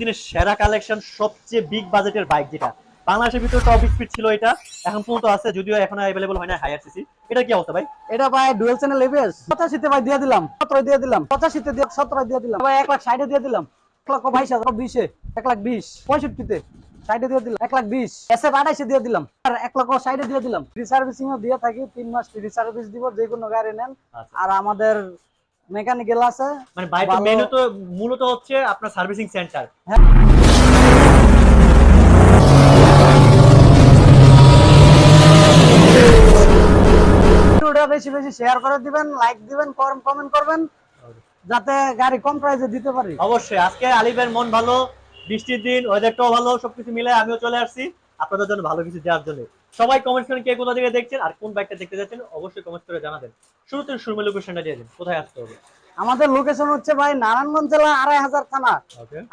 দিনের সেরা কালেকশন সবচেয়ে বিগ বাজেটের বাইক যেটা। বাংলাদেশের ভিতরে টপ স্পিড ছিল এটা এখন পর্যন্ত আছে যদিও এখন অ্যাভেলেবল হয় না হায়ার সিসি এটা কি অবস্থা ভাই? এটা ভাই ডুয়েল চ্যানেল এবিএস পঁচাশিতে ভাই দিয়ে দিলাম সতেরো দিয়ে দিলাম পঁচাশিতে দিয়ে সতেরো দিয়ে দিলাম ভাই এক লাখ ষাটে দিয়ে দিলাম এক লক্ষ বাইশ হাজার বিশে এক লাখ বিশ পঁয়ষট্টিতে ষাটে দিয়ে দিলাম এক লাখ বিশ এসে আঠাইশে দিয়ে দিলাম আর এক লক্ষ ষাটে দিয়ে দিলাম। ফ্রি সার্ভিসিং ও দিয়ে থাকি তিন মাস ফ্রি সার্ভিস দিব যে কোনো গাড়ি নেন। আচ্ছা। আর আমাদের মেকানিক্যাল আছে মানে বাইকটা মেনু তো মূলত হচ্ছে আপনার সার্ভিসিং সেন্টার হ্যাঁ। বেশি বেশি শেয়ার করে দিবেন লাইক দিবেন কমেন্ট করবেন যাতে গাড়ি কম প্রাইসে দিতে পারি। অবশ্যই আজকে আলিফের মন ভালো বৃষ্টির দিন ওয়েদারটাও ভালো সবকিছু মিলে আমিও চলে আসছি। আপনাদের জন্য ভালো কিছু দেওয়ার জন্য। সবাই কমেন্ট করেন কে কোথা থেকে দেখছেন আর কোন বাইকটা দেখতে যাচ্ছেন অবশ্যই কমেন্ট করে জানাবেন। শুরুতে শুরু লোকেশনটা দিয়ে দিন কোথায় আসতে হবে? আমাদের লোকেশন হচ্ছে ভাই নারায়ণগঞ্জ জেলা আড়াই হাজার থানা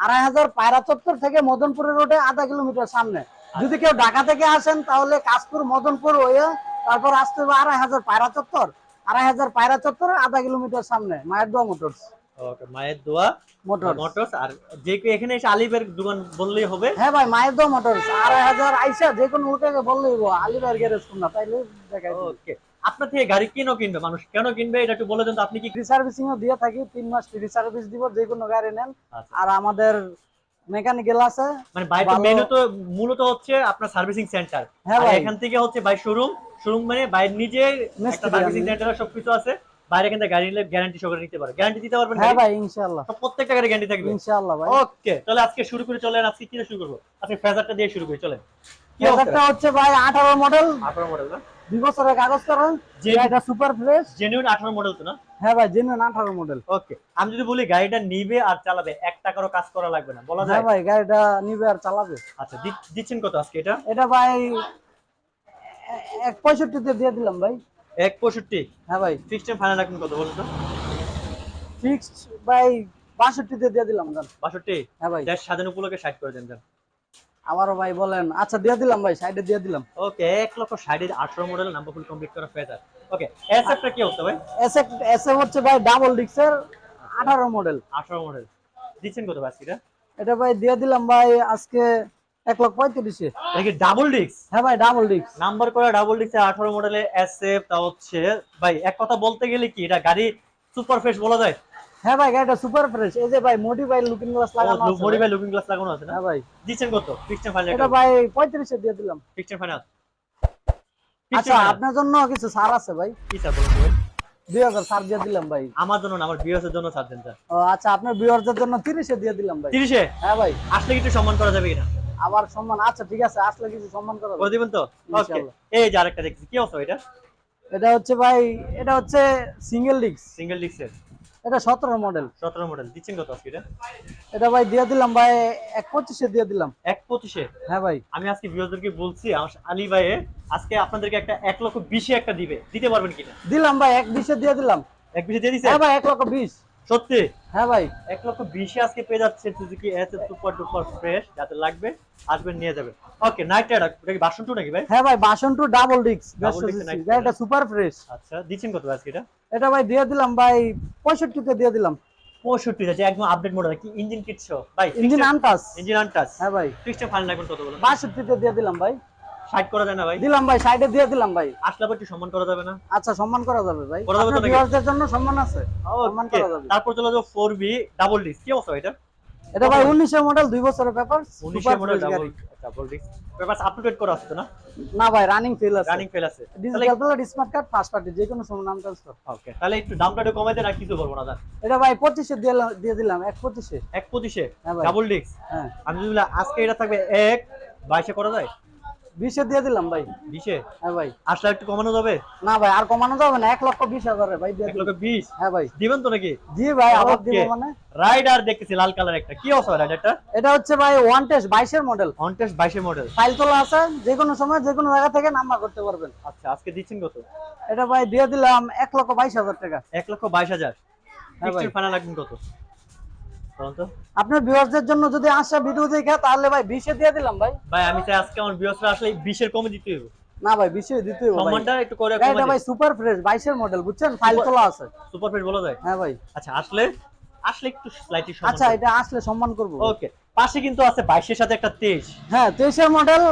আড়াই হাজার পায়রা চত্বর থেকে মদনপুরের রোডে আধা কিলোমিটার সামনে। যদি কেউ ঢাকা থেকে আসেন তাহলে কাশপুর মদনপুর হয়ে তারপর আসতে হবে আড়াই হাজার পায়রা চত্বর আড়াই হাজার পায়রা চত্বর আধা কিলোমিটার সামনে মায়ের দোয়া মোটরস ওকে মায়ের দোয়া মোটর মোটরস আর যে কেউ এখানে এসে আলিফের দোকান বললেই হবে। হ্যাঁ ভাই মায়ের দোয়া মোটরস আড়াই হাজার আইসা যে কোনো লোকে বললেই হব আলিবার গ্যারেজ না তাইলে দেখাই ওকে আপনার থেকে গাড়ি কেন কিনবে? মানুষ কেন কিনবে? এটা একটু বলে দেন আপনি কি ফ্রি সার্ভিসিং ও দিয়ে থাকি তিন মাস ফ্রি সার্ভিস দিব যে কোনো গাড়ি নেন। আচ্ছা। আর আমাদের মেকানিক্যাল আছে। মানে বাইকটা ভালো- মেনু তো মূলত হচ্ছে আপনার সার্ভিসিং সেন্টার হ্যাঁ এখান থেকে হচ্ছে বাই শোরুম শোরুম মানে বাইর নিজে একটা সার্ভিসিং সেন্টার সবকিছু আছে। বাইরে থেকে গাড়ি নিলে গ্যারান্টি সহকারে নিতে পারে। গ্যারান্টি দিতে পারবেন হ্যাঁ ভাই ইনশাআল্লাহ। প্রত্যেকটা গাড়ি গ্যারান্টি থাকবে। ইনশাআল্লাহ ভাই। ওকে তাহলে আজকে শুরু করে চলেন আজকে কি শুরু করব? আজকে ফেজারটা দিয়ে শুরু করি চলেন। ব্যাপারটা হচ্ছে ভাই আঠারো মডেল আঠারো মডেল না? দুই বছরের কাগজ এটা সুপার ফ্রেশ জেনুইন আঠারো মডেল তো না? হ্যাঁ ভাই জেনুইন আঠারো মডেল ওকে আমি যদি বলি গাড়িটা নিবে আর চালাবে এক টাকারও কাজ করা লাগবে না বলা যায়? হ্যাঁ ভাই গাড়িটা নিবে আর চালাবে। আচ্ছা দিচ্ছেন কত আজকে এটা? এটা ভাই এ- এক পঁয়ষট্টিতে দিয়ে দিলাম ভাই। এক পঁয়ষট্টি। হ্যাঁ ভাই। ফিক্সড ফাইনাল রাখবেন কত বলুন তো ফিক্সড ভাই বাষট্টিতে দিয়ে দিলাম জান বাষট্টি? হ্যাঁ ভাই। দেশ স্বাধীন উপলক্ষে ষাট করে দেন যান আবারও ভাই বলেন। আচ্ছা দিয়ে দিলাম ভাই সাইডে দিয়ে দিলাম। ওকে এক লক্ষ ষাটের আঠারো মডেল নাম্বার ফুল কমপ্লিট করা ফেজার ওকে এসএফটা কি হতো ভাই? এসে এসে হচ্ছে ভাই ডাবল ডিক্সের আঠারো মডেল আঠারো মডেল দিচ্ছেন কত ভাই আজকে এটা ভাই দিয়ে দিলাম ভাই আজকে এক লক্ষ পঁয়ত্রিশে। এটা কি ডাবল ডিস্ক হ্যাঁ ভাই ডাবল ডিক্স নাম্বার করা ডাবল ডিস্কে আঠারো মডেলের এসএফ তা হচ্ছে ভাই এক কথা বলতে গেলে কি এটা গাড়ি সুপার ফ্রেশ বলা যায়? হ্যাঁ ভাই গাড়িটা সুপার ফ্রেশ এই যে ভাই মডিফাই লুকিং গ্লাস লাগানো আছে। মডিফাই লুকিং গ্লাস লাগানো আছে না? হ্যাঁ ভাই। দিচ্ছেন কত? ফিক্সড ফাইনাল এটা ভাই পঁয়ত্রিশে দিয়ে দিলাম। ফিক্সড ফাইনাল আচ্ছা আপনার জন্য কিছু ছাড় আছে ভাই? কি স্যার বলুন ভাই? ছাড় দিয়ে দিলাম ভাই। আমার জন্য না আমার জন্য ছাড় দেন স্যার ও আচ্ছা আপনার ভিউয়ারদের জন্য তিরিশে দিয়ে দিলাম ভাই। হ্যাঁ ভাই। আসলে কিছু সম্মান করা যাবে কিনা? আবার সম্মান আচ্ছা ঠিক আছে আসলে কিছু সম্মান করা। করে দিবেন তো ওকে এই যে আরেকটা দেখছি কি অবস্থা এটা? এটা হচ্ছে ভাই এটা হচ্ছে সিঙ্গেল ডিক্স সিঙ্গেল ডিস্কের এটা সতেরো মডেল সতেরো মডেল দিচ্ছেন কত আজকে এটা? এটা ভাই দিয়ে দিলাম ভাই এক পঁচিশে দিয়ে দিলাম। এক পঁচিশে? হ্যাঁ ভাই। আমি আজকে ভিউয়ারদেরকে বলছি আলী ভাইয়ে আজকে আপনাদেরকে একটা এক লক্ষ বিশে একটা দিবে। দিতে পারবেন কিনা? দিলাম ভাই এক বিশে দিয়ে দিলাম। এক বিশে দিয়ে দিছে? হ্যাঁ ভাই এক লক্ষ বিশ। সত্যি? হ্যাঁ ভাই এক লক্ষ বিশে আজকে পেয়ে যাচ্ছে Suzuki S super duper fresh যাতে লাগবে আসবেন নিয়ে যাবেন। ওকে নাইট রাইডার এটা কি বাসন টু নাকি ভাই? হ্যাঁ ভাই বাসন টু ডাবল ডিক্স night সুপার ফ্রেশ আচ্ছা দিচ্ছেন কত আজকে এটা? এটা ভাই দিয়ে দিলাম ভাই পঁয়ষট্টিতে দিয়ে দিলাম। পঁয়ষট্টি আছে একদম আপডেট মডেল কি ইঞ্জিন কিট শো ভাই ইঞ্জিন আনটাস ইঞ্জিন আনটাচ হ্যাঁ ভাই। ফিক্সড ফাইনাল লাগবেন কত বলুন বাষট্টিতে দিয়ে দিলাম ভাই। ষাট করা যায় না ভাই? দিলাম ভাই সাইডে দিয়ে দিলাম ভাই। আসলে একটু সম্মান করা যাবে না? আচ্ছা সম্মান করা যাবে ভাই। করা যাবে? ভিউয়ারদের জন্য সম্মান আছে। সম্মান করা যাবে। তারপর চলে যাব ফোর বি ডাবল ডিস্ক কি অবস্থা এটা এটা ভাই উনিশের মডেল দুই বছরের পেপার উনিশের model double double disc papers up করা আছে না? না ভাই রানিং ফেল আছে। রানিং ফেল আছে। Digital plate smart card first party যে কোনো সময় নাম ট্রান্সফার ওকে তাহলে একটু দামটা একটু কমাই দেন আর কিছু বলব না দাদা। এটা ভাই পঁচিশে দিয়ে দিয়ে দিলাম এক পঁচিশে। এক পঁচিশে? হ্যাঁ ভাই। ডাবল ডিস্ক হ্যাঁ। আমি আজকে এটা থাকবে এক বাইশে করা যায়? বিশে দিয়ে দিলাম ভাই। বিশে? হ্যাঁ ভাই। আসলে একটু কমানো যাবে? না ভাই আর কমানো যাবে না এক লক্ষ বিশ হাজারে ভাই এক লক্ষ বিশ? হ্যাঁ ভাই। দিবেন তো নাকি? জি ভাই আবার দিব মানে। রাইডার দেখতেছি লাল কালার একটা। কি অবস্থা রাইডারটা? এটা হচ্ছে ভাই ওয়ান টেস্ট বাইশের মডেল। অন টেস্ট বাইশের মডেল। ফাইল তোলা আছে যে কোনো সময় যে কোনো জায়গা থেকে নাম্বার করতে পারবেন। আচ্ছা আজকে দিচ্ছেন কত? এটা ভাই দিয়ে দিলাম এক লক্ষ বাইশ হাজার টাকা। এক লক্ষ বাইশ হাজার। হ্যাঁ ভাই। ফাইনাল লাগবেন কত? আপনার ভিউয়ারদের জন্য যদি আসে ভিডিও দেখে তাহলে ভাই বিশে দিয়ে দিলাম ভাই। ভাই আমি চাই আজকে আমার বিয়সরা আসলে বিশের কমে দিতে হবে না ভাই বিশে দিতে হবে সম্মানটা একটু করে গাড়িটা ভাই সুপার ফ্রেশ বাইশের মডেল বুঝছেন? ফাইল তোলা আছে। সুপার ফিট বলা যায়? হ্যাঁ ভাই। আচ্ছা আসলে? আসলে একটু স্লাইটলি আচ্ছা এটা আসলে সম্মান করব। ওকে পাশে কিন্তু আছে বাইশের সাথে একটা তেইশ। হ্যাঁ তেইশের model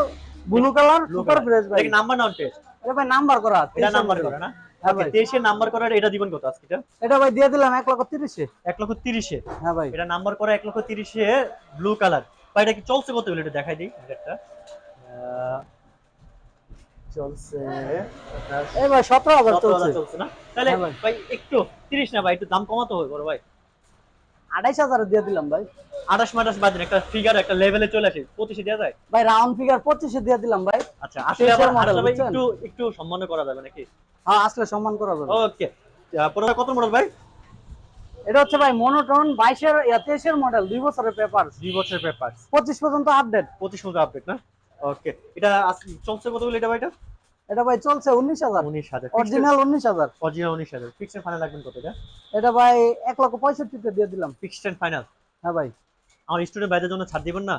blue colour super fresh ভাই। নাম্বার নাও টেস্ট এটা ভাই নাম্বার করা আছে এটা নাম্বার। করে না? ওকে ভাই। তেইশের নাম্বার করার এটা দিবেন কত আজকে? এটা? এটা ভাই দিয়ে দিলাম এক লক্ষ তিরিশে। এক লক্ষ তিরিশে? হ্যাঁ ভাই। এটা নাম্বার করা এক লক্ষ তিরিশে ব্লু কালার ভাই এটা কি চলছে কত বলে এটা দেখাই দিই একটা। চলছে এই ভাই সতেরো হাজার সতেরো হাজার চলছে। চলছে না? তাহলে ভাই। একটু তিরিশ না ভাই একটু দাম কমাতে হবে বড় ভাই। দিয়ে দিলাম ভাই। বাদ একটা ফিগার একটা লেভেলে চলে আসে যায়? ভাই রাউন্ড ফিগার পঁচিশে দিয়ে দিলাম ভাই। আচ্ছা আসলে আবার একটু একটু সম্মান করা যাবে নাকি? হ্যাঁ আসলে সম্মান করা যাবে। ওকে পরে কত মডেল ভাই? এটা হচ্ছে ভাই মনোটন বাইশের তেইশের মডেল দুই বছরের পেপার দুই বছরের পেপার পঁচিশ পর্যন্ত আপডেট পঁচিশ মতো আপডেট না? ওকে এটা চলছে কত এটা ভাই এটা? এটা ভাই চলছে উনিশ হাজার। উনিশ হাজার। অরিজিনাল উনিশ হাজার। অরিজিনাল উনিশ হাজার। ফিক্সড ফাইনাল রাখবেন কত এটা? এটা ভাই এক লক্ষ পঁয়ষট্টিতে দিয়ে দিলাম। ফিক্সড এন্ড ফাইনাল হ্যাঁ ভাই। আমার স্টুডেন্ট ভাইদের জন্য ছাড় দিবেন না?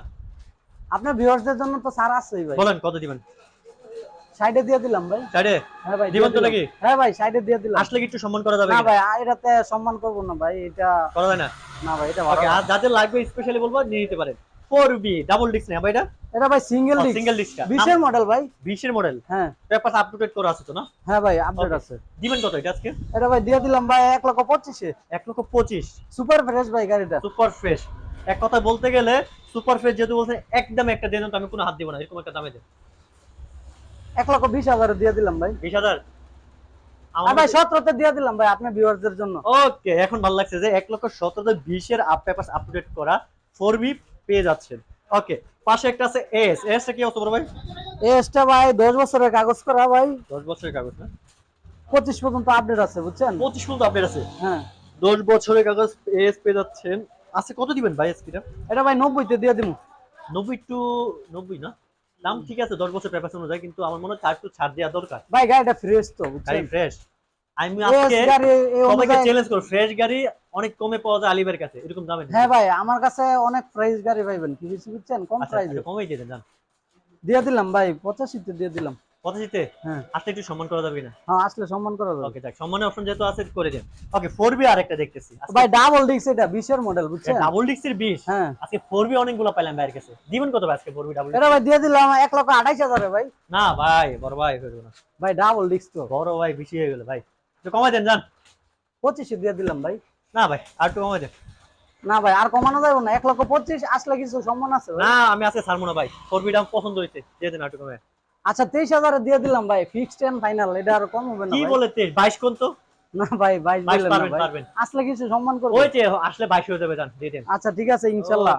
আপনার ভিউয়ার্সদের জন্য তো সার আছেই ভাই। বলেন কত দিবেন? সাইডে দিয়ে দিলাম ভাই। সাইডে? হ্যাঁ ভাই দিবেন তো নাকি? হ্যাঁ ভাই সাইডে দিয়ে দিলাম। আসলে কি একটু সম্মান করা যাবে না ভাই এটাতে সম্মান করব না ভাই এটা করা যায় না? না ভাই এটা ওকে আর যাদের লাগবে স্পেশালি বলব নিয়ে নিতে পারেন। ফোর বি ডাবল ডিস্ক নেই ভাই এটা? এটা ভাই সিঙ্গেল ডিস্ক সিঙ্গেল ডিস্ক বিশের মডেল ভাই। বিশের মডেল হ্যাঁ। আপডেট করা আছে তো না? হ্যাঁ ভাই আপডেট আছে। দিবেন কত এটা আজকে? এটা ভাই দিয়ে দিলাম ভাই এক লক্ষ পঁচিশে। এক লক্ষ পঁচিশ। সুপার ফ্রেশ ভাই গাড়িটা। সুপার ফ্রেশ এক কথা বলতে গেলে সুপার ফ্রেশ যেহেতু বলছেন একদম একটা দেন তো আমি কোনো হাত দিব না এরকম একটা দামে দেন। এক লক্ষ বিশ হাজারে দিয়ে দিলাম ভাই। বিশ হাজার? ভাই সতেরোতে দিয়ে দিলাম ভাই আপনার ভিউয়ার্সদের জন্য। ওকে এখন ভালো লাগছে যে এক লক্ষ সতেরো বিশের আপ পেপার আপডেট করা ফোর বি পেয়ে যাচ্ছেন। ওকে পাশে একটা আছে এস এস কি অত বড় ভাই? এসটা ভাই দশ বছরের কাগজ করা ভাই। দশ বছরের কাগজ না? পঁচিশ পর্যন্ত আপডেট আছে বুঝছেন? পঁচিশ পর্যন্ত আপডেট আছে? হ্যাঁ। দশ বছরের কাগজ এস পেয়ে যাচ্ছেন। আছে কত দিবেন ভাই এসপিটা এটা ভাই নব্বইতে দিয়ে দিব নব্বই টু নব্বই না? দাম ঠিক আছে দশ বছর পেপার অনুযায়ী কিন্তু আমার মনে হয় তার একটু ছাড় দেওয়া দরকার। ভাই গাড়িটা ফ্রেশ তো গাড়ি ফ্রেশ আমি আজকে সবাইকে অনুযায়ী- চ্যালেঞ্জ করব ফ্রেশ গাড়ি অনেক কমে পাওয়া যায় আলিবের কাছে এরকম দামে হ্যাঁ ভাই আমার কাছে অনেক ফ্রেশ গাড়ি পাইবেন কি কিছু বুঝছেন? কম আচ্ছা, প্রাইসে কমই কমেই দিয়ে দেন জান দিয়ে দিলাম ভাই পঁচাশিতে দিয়ে দিলাম। পঁচাশিতে হ্যাঁ। আসলে একটু সম্মান করা যাবে না হ্যাঁ আসলে সম্মান করা যাবে। ওকে সম্মানের অপশন যেহেতু আছে করে দেন। ওকে ফোর বি আরেকটা দেখতেছি। ভাই ডাবল ডিক্স এটা বিশের মডেল বুঝছেন? ডাবল ডিক্সের বিশ? হ্যাঁ। আজকে ফোর বি অনেকগুলো পাইলাম ভাইয়ের কাছে। দিবেন কত ভাই আজকে ফোর বি ডাবল এটা ভাই দিয়ে দিলাম এক লক্ষ আঠাইশ হাজারে ভাই। না ভাই বড় ভাই না। ভাই ডাবল ডিক্স তো। বড় ভাই বেশি হয়ে গেল ভাই। একটু কমাই দেন জান পঁচিশে দিয়ে দিলাম ভাই। না ভাই আর একটু কমাই দেন। না ভাই আর কমানো যাবে না। এক লক্ষ পঁচিশ আসলে কিছু সম্মান আছে। না আমি আজকে ছাড়বো না ভাই। ফোর বি দাম পছন্দ হয়েছে দিয়ে দেন আর একটু আচ্ছা তেইশ হাজার দিয়ে দিলাম ভাই ফিক্সড এন্ড ফাইনাল এটা আর কম হবে না কি বলে তেইশ? বাইশ কোন তো? না ভাই বাইশ পারবেন আসলে কিছু সম্মান করব ওই যে আসলে বাইশ হয়ে যাবে জান দিয়ে আচ্ছা ঠিক আছে ইনশাল্লাহ।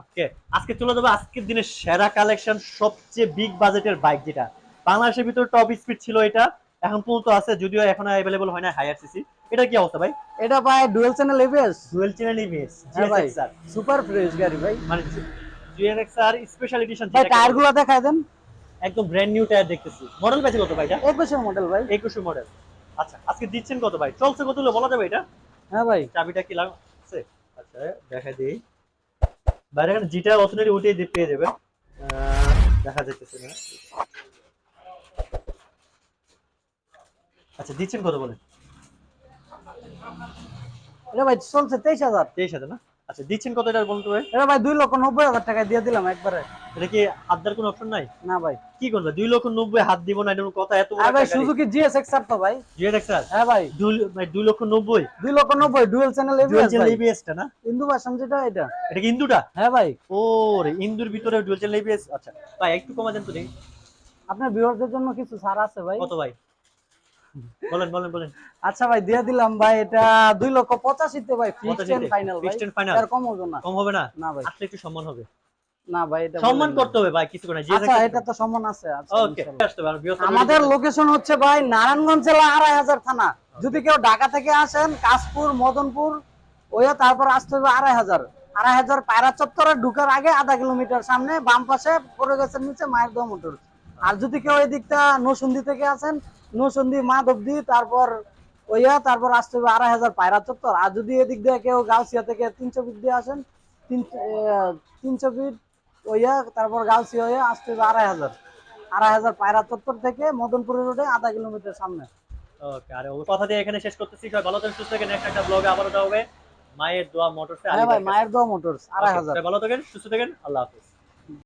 আজকে চলে যাবে আজকের দিনের সেরা কালেকশন সবচেয়ে বিগ বাজেটের বাইক যেটা। বাংলাদেশের ভিতর টপ স্পিড ছিল এটা এখন পর্যন্ত আছে যদিও এখন অ্যাভেলেবল হয় না হায়ার সিসি এটা কি অবস্থা ভাই? এটা ভাই dual channel ABS dual channel হ্যাঁ ভাই সুপার ফ্রেশ গাড়ি ভাই। মানে স্পেশাল এডিশন ভাই টায়ারগুলো দেখাই দেন। একদম ব্র্যান্ড নিউ টায়ার দেখতেছি। মডেল পেয়েছে কত ভাই এটা? একুশের মডেল ভাই। একুশে মডেল আচ্ছা আজকে দিচ্ছেন কত ভাই? চলছে কত বলা যাবে এটা? হ্যাঁ ভাই। চাবিটা কি লাগছে আচ্ছা দেখা দিই। বাইরে এখানে জিটা অথরিটি উঠে দিয়ে পেয়ে যাবে দেখা যাচ্ছে না। আচ্ছা দিচ্ছেন কত বলেন? এটা ভাই চলছে তেইশ হাজার। তেইশ হাজার না? আচ্ছা দিচ্ছেন কত এটা বলতে ভাই এটা ভাই দুই লক্ষ নব্বই হাজার টাকা দিয়ে দিলাম একবারে। এটা কি হাত দেওয়ার কোনো অপশন নাই? না ভাই। কি করবে? দুই লক্ষ নব্বই হাত দিব না এরকম কথা? এত আর ভাই সুজুকি জিএস এক্সার তো ভাই। জিও এক্সার হ্যাঁ ভাই। দুই ভাই দুই লক্ষ নব্বই? দুই লক্ষ নব্বই dual channel dual ABS channel ভাই। এবিএসটা না? ইন্দু ভাষণ যেটা এটা। এটা কি ইন্দুটা? হ্যাঁ ভাই। ও রে ইন্দুর ভিতরে ডুয়েল চ্যানেল এবিএস আচ্ছা ভাই একটু কমা দেন তো দেখি। আপনার ভিউয়ারদের জন্য কিছু ছাড় আছে ভাই। কত ভাই? বলেন বলেন বলেন। আচ্ছা ভাই দিয়ে দিলাম ভাই এটা দুই লক্ষ পঁচাশিতে ভাই ফিক্সড এন্ড ফাইনাল ভাই। ফিক্সড এন্ড ফাইনাল আর কম হবে না। কম হবে না? না ভাই। আসলে একটু সম্মান হবে। না ভাই এটা সম্মান করতে হবে ভাই কিছু করে আচ্ছা এটা তো সম্মান আছে আচ্ছা ওকে আমাদের লোকেশন হচ্ছে ভাই নারায়ণগঞ্জ জেলা আড়াই হাজার থানা। যদি কেউ ঢাকা থেকে আসেন কাশপুর মদনপুর ওইয়া তারপর আসতে হবে আড়াই হাজার। আড়াই হাজার পায়রা চত্বরে ঢুকার আগে আধা কিলোমিটার সামনে বাম পাশে পড়ে গেছেন নিচে মায়ের দোয়া মোটর। আর যদি কেউ এই দিকটা নসুন্দি থেকে আসেন নসুন্দি মাধবদি তারপর ওইয়া তারপর আসতে হবে আড়াই হাজার পায়রা চত্বর। আর যদি এদিক দিয়ে কেউ গাউসিয়া থেকে তিনশো ফিট দিয়ে আসেন তিন তিনশো ফিট ওইয়া তারপর গাউসিয়া হয়ে আসতে হবে আড়াই হাজার। আড়াই হাজার পায়রা চত্বর থেকে মদনপুরের রোডে আধা কিলোমিটার সামনে। ওকে আর ওই কথা দিয়ে এখানে শেষ করতেছি। সবাই ভালো থাকেন সুস্থ থাকেন। নেক্সট একটা ব্লগে আবারও হবে। মায়ের দোয়া মোটরসে হ্যাঁ ভাই মায়ের দোয়া মোটরস আড়াই হাজার। ভালো থাকেন সুস্থ থাকেন। আল্লাহ হাফিজ।